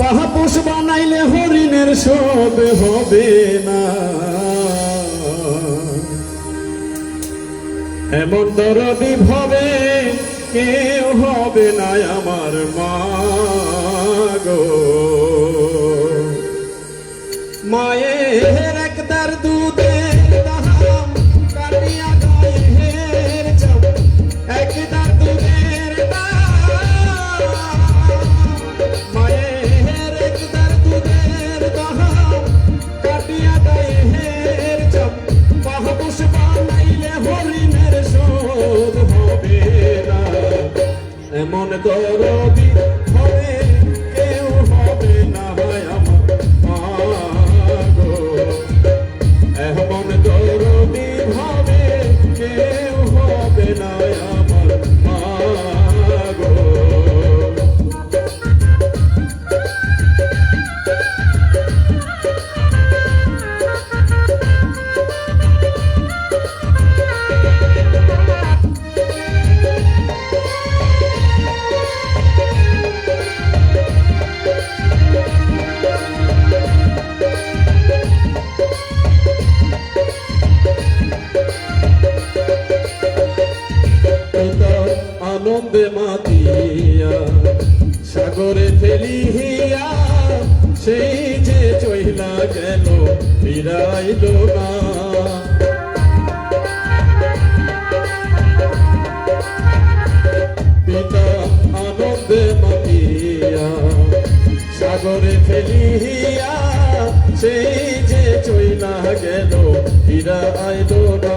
পাহাপুষ বানাইলে হরিণের সব হবে না। এমন দরদি ভবে কেউ হবে না আমার মা গো। মায়ের মনে করো বিদায়। নদে মাতিয়া, সাগরে ফেলিয়া সেই যে চইলা গেল, ফিরাইল না। পিতা আনন্দে মাতিয়া, সাগরে ফেলিয়া সেই যে চইলা গেল, ফিরাইল না।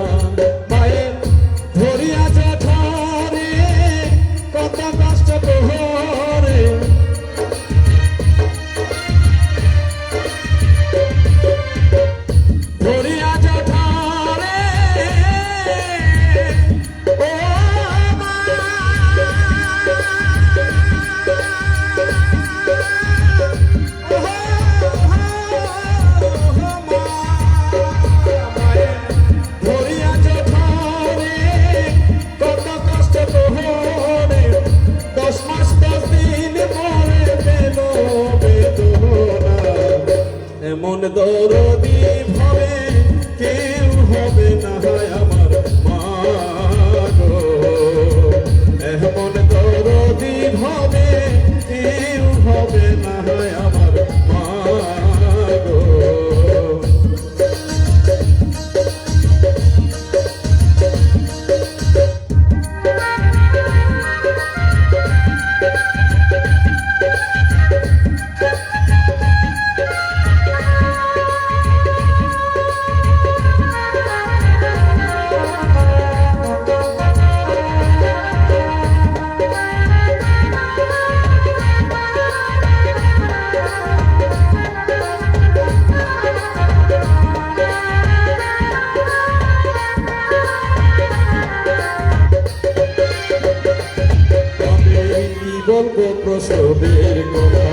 এমন দরদি বলব প্রসবের কথা।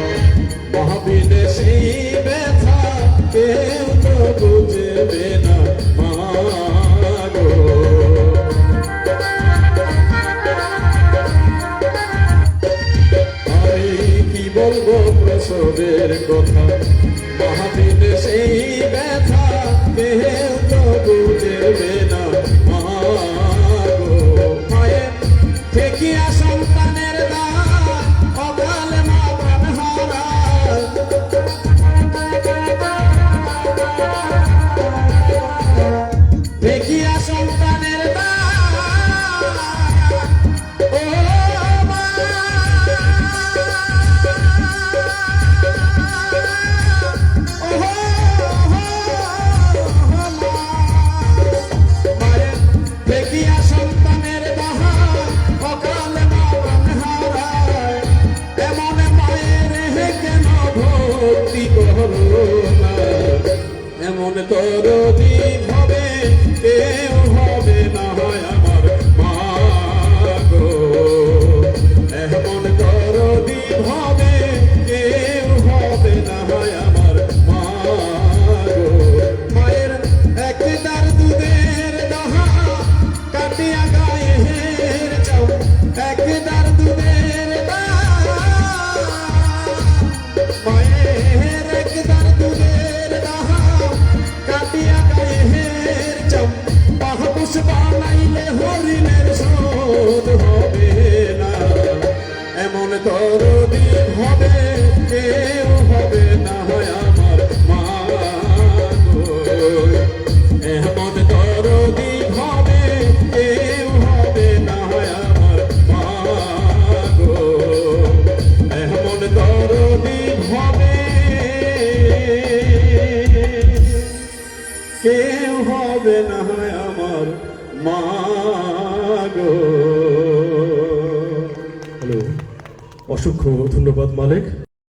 মহাবিদেশি ব্যথা কেউ তো বুঝবে না আমি কি বলব ভক্তি করো না এমন করো হবে কেউ তরদি হবে কেউ হবে না হয় আমার মা। এমন তরদি হবে কেউ হবে না হয় আমার মা। এমন তরদি হবে কেউ হবে না হয় আমার মা গো অসংখ্য ধন্যবাদ মালিক।